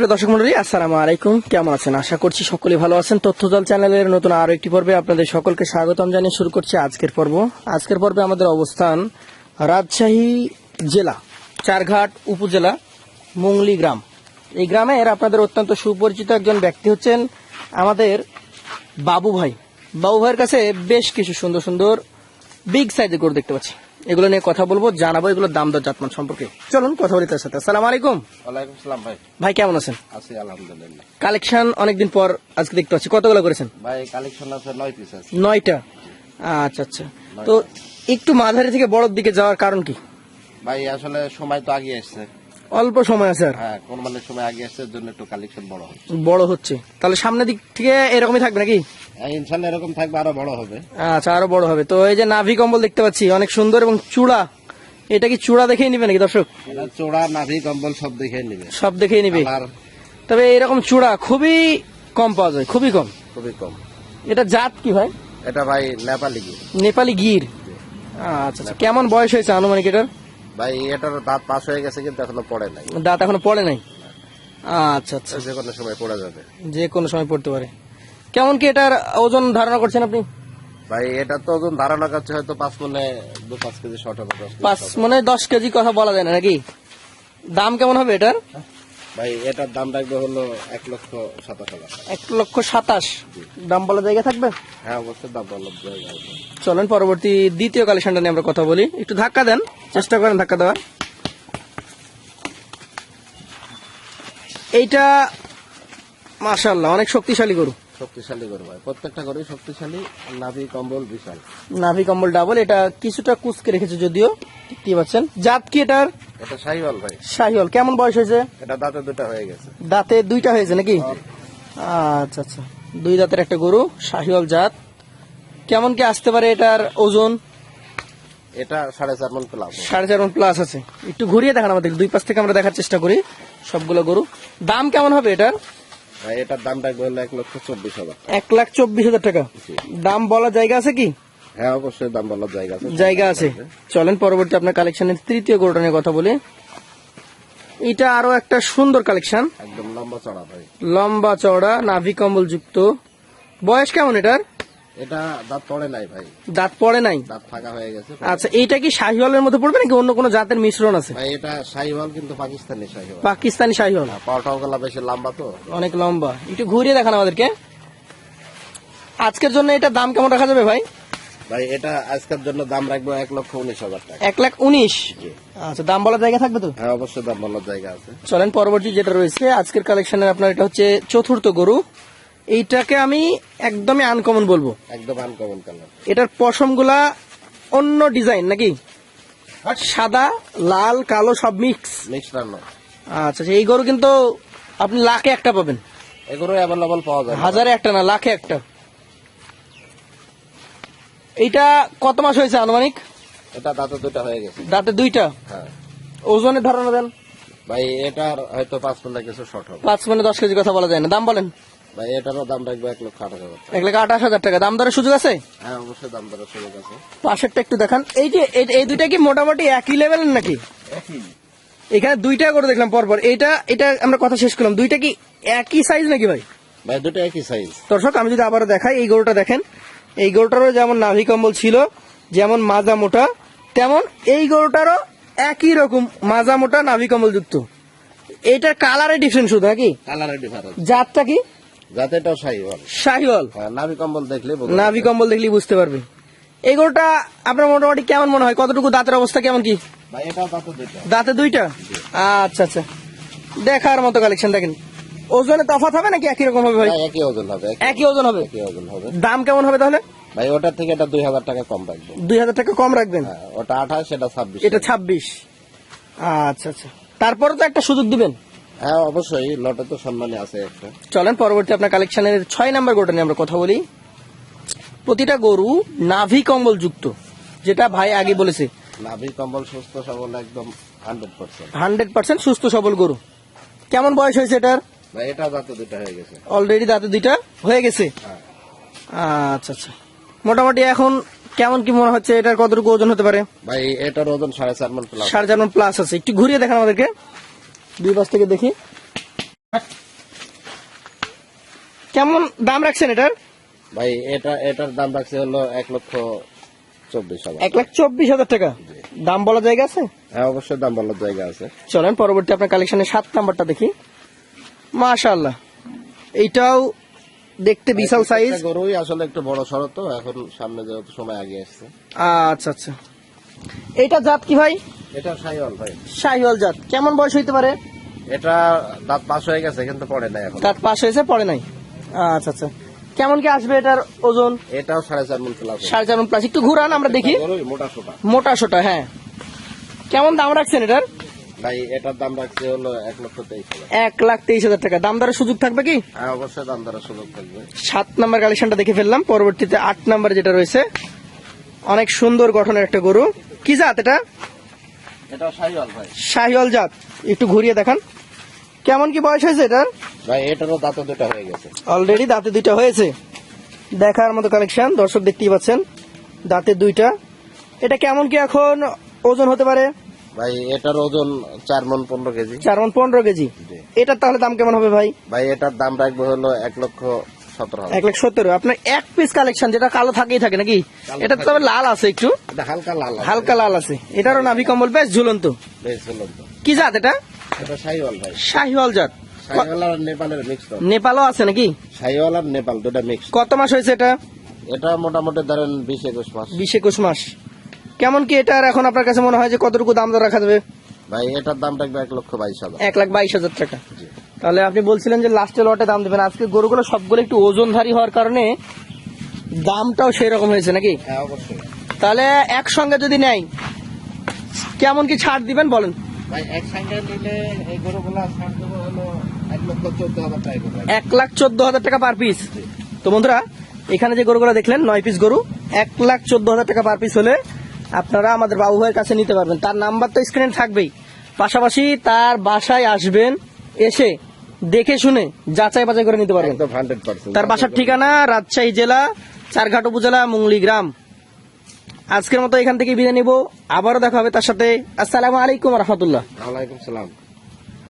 সুপ্রিয় দর্শক মন্ডলী, আসসালামু আলাইকুম। কেমন আছেন? আশা করছি সকলে ভালো আছেন। তথ্যজল চ্যানেলের নতুন আরও একটি পর্বে আপনাদের সকলকে স্বাগতম জানিয়ে শুরু করছি আজকের পর্ব। আজকের পর্বে আমাদের অবস্থান রাজশাহী জেলা, চারঘাট উপজেলা, মুংলি গ্রাম। এই গ্রামের আপনাদের অত্যন্ত সুপরিচিত একজন ব্যক্তি হচ্ছেন আমাদের বাবু ভাই বাবু ভাইয়ের কাছে বেশ কিছু সুন্দর সুন্দর বিগ সাইজের গরু দেখতে পাচ্ছি। এগুলো নিয়ে কথা বলব জানাব এগুলো দাম দর জাতমান সম্পর্কে। চলুন কথা বলি তার সাথে। আসসালাম আলাইকুম। ওয়ালাইকুম সালাম ভাই। ভাই কেমন আছেন? আছি আলহামদুলিল্লাহ। কালেকশন অনেকদিন পর আজকে দেখতে পাচ্ছি। কতগুলো করেছেন? ভাই কালেকশন আছে নয় পিস আছে। নয়টা? আচ্ছা আচ্ছা। তো একটু মাঝারি থেকে বড়র দিকে যাওয়ার কারণ কি? ভাই আসলে সময় তো আগে আসছে। অল্প সময় আছে আর। হ্যাঁ কোরবানির সময় আগে আসছে জন্য একটু কালেকশন বড় হবে বড় হচ্ছে। তাহলে সামনের দিক থেকে এরকমই থাকবে নাকি? হ্যাঁ, ইনশাল্লাহ এরকম থাকবে আরও বড় হবে। আচ্ছা আরও বড় হবে। তো এই যে নাভি কম্বল দেখতে পাচ্ছি অনেক সুন্দর এবং চূড়া। এটা কি চূড়া দেখেই নিবে নাকি দর্শক? চূড়া নাভি কম্বল সব দেখে নিবে। সব দেখেই নিবে। তবে এরকম চূড়া খুবই কম পাওয়া যায় খুবই কম। খুবই কম। এটা জাত কি ভাই? এটা ভাই নেপালি গির। নেপালি গির। আচ্ছা আচ্ছা। কেমন বয়স হয়েছে আনুমানিক এটার? ভাই এটার দাঁত পাস হয়ে গেছে কিন্তু এখনও পড়ে নাই। দাঁত এখনও পড়ে নাই? আচ্ছা আচ্ছা। যে কোনো সময় পড়ে যাবে। যে কোনো সময় পড়তে পারে। কেমন কি এটার ওজন ধারণা করছেন আপনি? ভাই এটা তো ওজন ধারণা করছে হয়তো পাঁচ মনে দু পাঁচ কেজি শর্ট হবে পাঁচ। মানে দশ কেজি কথা বলা যায় না নাকি? দাম কেমন হবে এটার? ভাই এটার দাম রাখবে হলো এক লক্ষ সাতাশ হাজার। এক লক্ষ সাতাশ। দাম বলা জায়গা থাকবে? হ্যাঁ অবশ্যই দাম বলব জায়গা চলেন পরবর্তী দ্বিতীয় কালেকশনটা নিয়ে আমরা কথা বলি। একটু ধাক্কা দেন। চেষ্টা করেন ধাক্কা দেওয়ার। এইটা মাশাল্লাহ অনেক শক্তিশালী গরু। শক্তিশালী গরু ভাই প্রত্যেকটা গরু শক্তিশালী নাভি কম্বল বিশাল। নাভি কম্বল ডাবল এটা কিছুটা কুচকে রেখেছে যদিও দেখতেই পাচ্ছেন। জাত কি এটার? এটা শাহিওয়াল ভাই। শাহিওল কেমন বয়স হয়েছে? এটা দাঁতে দুটা হয়ে গেছে। দাঁতে দুইটা হয়েছে নাকি? আচ্ছা আচ্ছা। দুই দাঁতের একটা গরু শাহিওয়াল জাত। কেমন কি আসতে পারে এটার ওজন? এটা সাড়ে চার মন প্লাস সাড়ে চার প্লাস আছে। একটু ঘুরিয়ে দেখান আমাদের দুই পাশ থেকে আমরা দেখার চেষ্টা করি সবগুলো গরু। দাম কেমন হবে এটার? ভাই এটার দাম রাখবে হলো এক লক্ষ চব্বিশ হাজার এক লাখ চব্বিশ হাজার টাকা। দাম জায়গা আছে কি? হ্যাঁ অবশ্যই দাম বলার জায়গা আছে। জায়গা আছে। চলেন পরবর্তী আপনার কালেকশনের তৃতীয় গরুটা নিয়ে কথা বলি। এটা আরও একটা সুন্দর কালেকশন একদম লম্বা চড়া ভাই। লম্বা চওড়া নাভি কম্বল যুক্ত বয়স কেমন এটার? এটা দাঁত পড়ে নাই ভাই। দাঁত পড়ে নাই? দাঁত ফাঁকা হয়ে গেছে। আচ্ছা এইটা কি শাহিওয়ালের মধ্যে পড়বে নাকি অন্য কোনো জাতের মিশ্রণ আছে? ভাই এটা শাহিওয়াল কিন্তু পাকিস্তানি শাহিওয়াল। পাকিস্তানি শাহিওয়াল। পাওয়াটাও গলা বেশি লম্বা তো। অনেক লম্বা। একটু ঘুরিয়ে দেখান আমাদেরকে। আজকের জন্য এটা দাম কেমন রাখা যাবে ভাই? ভাই এটা আজকের জন্য দাম রাখব এক লক্ষ উনিশ হাজার টাকা। এক লাখ উনিশ? আচ্ছা দাম বলার জায়গা থাকবে তো? হ্যাঁ অবশ্যই দাম বলার জায়গা আছে। চলেন পরবর্তী যেটা রয়েছে আজকের কালেকশনের আপনার এটা হচ্ছে চতুর্থ গরু। এইটাকে আমি একদমই আনকমন বলব। একদম আনকমন কালার এটার পশমগুলা অন্য ডিজাইন নাকি? সাদা লাল কালো সব মিক্স মিক্সড আচ্ছা আচ্ছা, এই গরু কিন্তু আপনি লাখে একটা পাবেন। এগুলো অ্যাভেলেবল পাওয়া যায়। হাজারে একটা না লাখে একটা। এইটা কত মাস হয়েছে আনুমানিক? এটা দাঁতে দুটা হয়ে গেছে। দাঁতে দুইটা? হ্যাঁ। ওজনের ধারণা দেন। ভাই এটার হয়তো পাঁচ পনেরো কিছু শর্ট হবে। পাঁচ মানে দশ কেজি কথা বলা যায় না। দাম বলেন। ভাই এটারও দাম রাখব এক লক্ষ আঠাশ হাজার টাকা। এক লাখ আঠাশ হাজার টাকা। দাম দরের সুযোগ আছে? হ্যাঁ অবশ্যই দাম দরের সুযোগ আছে। পাশেরটা একটু দেখান। এই যে এই- দুইটা কি মোটামুটি একই লেভেলের নাকি? এখানে দুইটা করে দেখলাম পরপর। এটা আমরা কথা শেষ করলাম। দুইটা কি একই সাইজ নাকি ভাই? ভাই দুটো একই সাইজ দর্শক আমি যদি আবারও দেখাই এই গরুটা দেখেন। এই গরুটারও যেমন নাভি কম্বল ছিল যেমন মাজা মোটা তেমন এই গরুটারও একই রকম মাজা মোটা নাভি কম্বল যুক্ত। এইটার কালারে ডিফারেন্ট শুধু নাকি? কালারের ডিফারেন্স জাতটা কি? শাহিওয়াল। শাহিওয়াল? হ্যাঁ নাভি কম্বল দেখলে নাভি কম্বল দেখলেই বুঝতে পারবে। এই গরুটা আপনার মোটামুটি কেমন মনে হয়? কতটুকু দাঁতের অবস্থা কেমন কি? ভাই দাঁতে দুইটা? আচ্ছা আচ্ছা। দেখার মতো কালেকশন দেখেন। ওজনে তফাৎ হবে নাকি একই রকম হবে ভাই? হ্যাঁ, একই ওজন হবে একই- ওজন হবে? একই ওজন হবে। দাম কেমন হবে তাহলে? ভাই ওটার থেকে এটা দুই হাজার টাকা কম রাখব দুই হাজার টাকা কম রাখবেন? হ্যাঁ ওটা আঠাশ এটা ছাব্বিশ। এটা ছাব্বিশ। আচ্ছা আচ্ছা। তারপরে তো একটা সুযোগ দিবেন। হ্যাঁ অবশ্যই লটে তো সম্মানে আছে একটা। চলেন পরবর্তী আপনার কালেকশনের ছয় নাম্বার গরুটা নিয়ে আমরা কথা বলি। প্রতিটা গরু নাভি কম্বল যুক্ত যেটা ভাই আগে বলেছে। নাভি কম্বল সুস্থ সবল একদম হান্ড্রেড পার্সেন্ট হান্ড্রেড পার্সেন্ট সুস্থ সবল গরু। কেমন বয়স হয়েছে এটার? ভাই এটা দাঁতে দুটো হয়ে গেছে। অলরেডি দাঁতে দুইটা হয়ে গেছে? হ্যাঁ। আচ্ছা আচ্ছা। মোটামুটি এখন কেমন কি মনে হচ্ছে? এটার কতটুকু ওজন হতে পারে? ভাই এটার ওজন সাড়ে চার মন প্লাস সাড়ে চার মন প্লাস আছে। একটু ঘুরিয়ে দেখান আমাদেরকে। দুই পাশ থেকে দেখি। কেমন দাম রাখছেন এটার? ভাই এটা এটার দাম রাখছে হলো এক লক্ষ চব্বিশ হাজার। এক লাখ চব্বিশ হাজার টাকা। দাম বলার জায়গা আছে? হ্যাঁ অবশ্যই দাম বলার জায়গা আছে। চলেন পরবর্তী আপনার কালেকশনের সাত নাম্বারটা দেখি। মাশাআল্লাহ। এইটাও দেখতে বিশাল সাইজ গরুই আসলে একটু বড় সড়ো তো এখন সামনে যেহেতু সময় আগে আসছে। আচ্ছা আচ্ছা। এটা জাত কি ভাই? এটা সাইওয়াল ভাই। শাহিওয়াল জাত। কেমন বয়স হইতে পারে? এটা দাঁত পাশ হয়ে গেছে কিন্তু পড়ে নাই এখন। তার পাশ হয়েছে পড়ে নাই? আচ্ছা আচ্ছা। কেমন কি আসবে এটার ওজন? এটাও সাড়ে চার মন প্লাস সাড়ে চার প্লাস একটু ঘুরান আমরা দেখি। গরুই মোটা সোটা। মোটা সোটা হ্যাঁ। কেমন দাম রাখছেন এটার? ভাই এটার দাম রাখছে হলো এক লক্ষ তেইশ এক লাখ তেইশ হাজার টাকা। দাম দরের সুযোগ থাকবে কি? হ্যাঁ অবশ্যই দাম সুযোগ থাকবে। সাত নাম্বার কালেকশনটা দেখে ফেললাম। পরবর্তীতে আট নাম্বার যেটা রয়েছে অনেক সুন্দর গঠনের একটা গরু। কি জাত এটা? সাইওয়াল ভাই। শাহিওয়াল জাত। একটু ঘুরিয়ে দেখান। কেমন কি বয়স হয়েছে এটার? ভাই এটারও দাঁত দুটা হয়ে গেছে। অলরেডি দাঁতে দুইটা হয়েছে। দেখার মতো কালেকশন দর্শক দেখতেই পাচ্ছেন দাঁতে দুইটা। এটা কেমন কি এখন ওজন হতে পারে? ভাই এটার ওজন চার মন পনেরো কেজি। চার মন পনেরো কেজি। এটার তাহলে দাম কেমন হবে ভাই? ভাই এটার দাম রাখব হলো এক লক্ষ সতেরো এক লাখ সত্তর। আপনার এক পিস কালেকশন যেটা কালো থাকেই থাকে নাকি? এটা তো তবে লাল আছে একটু। হালকা লাল হালকা লাল আছে। এটারও নাভি কম্বল বেশ ঝুলন্ত। বেশ ঝুলন্ত। কি জাত এটা? এটা সাইওয়াল ভাই। শাহিওয়াল জাত। সাইওয়াল আর নেপালের মিক্স নেপালও আছে নাকি? আর নেপাল দুটা মিক্স কত মাস হয়েছে এটা? এটা মোটামুটি ধরেন বিশ একুশ মাস। বিশ একুশ মাস। কেমন কি এটার এখন আপনার কাছে মনে হয় যে কতটুকু দাম দর রাখা যাবে? ভাই এটার দাম এক লক্ষ বাইশ হাজার। এক লাখ বাইশ হাজার টাকা। তাহলে আপনি বলছিলেন যে লাস্টে লটে দাম দেবেন। আজকে গরুগুলো সবগুলো একটু ওজনধারী হওয়ার কারণে দামটাও সেই রকম হয়েছে নাকি? হ্যাঁ অবশ্যই। তাহলে একসঙ্গে যদি নেয় কেমন কি ছাড় দিবেন বলেন? ভাই একসঙ্গে নিলে এই গরুগুলা ছাড় হলো এক লক্ষ চোদ্দ হাজার টাকা এক লাখ চোদ্দ হাজার টাকা পার পিস তো বন্ধুরা এখানে যে গরুগুলো দেখলেন নয় পিস গরু এক লাখ চোদ্দ হাজার টাকা পার পিস হলে আপনারা আমাদের বাবু ভাইয়ের কাছে নিতে পারবেন। তার নাম্বার তো স্ক্রিনে থাকবেই। পাশাপাশি তার বাসায় আসবেন এসে দেখে শুনে যাচাই বাছাই করে নিতে পারবেন। তার বাসার ঠিকানা রাজশাহী জেলা চারঘাট উপজেলা মুংলি গ্রাম। আজকের মতো এখান থেকে বিদায় নিব। আবারও দেখা হবে তার সাথে। আসসালাম আলাইকুম রহমতুল্লাহ। আলাইকুম সালাম।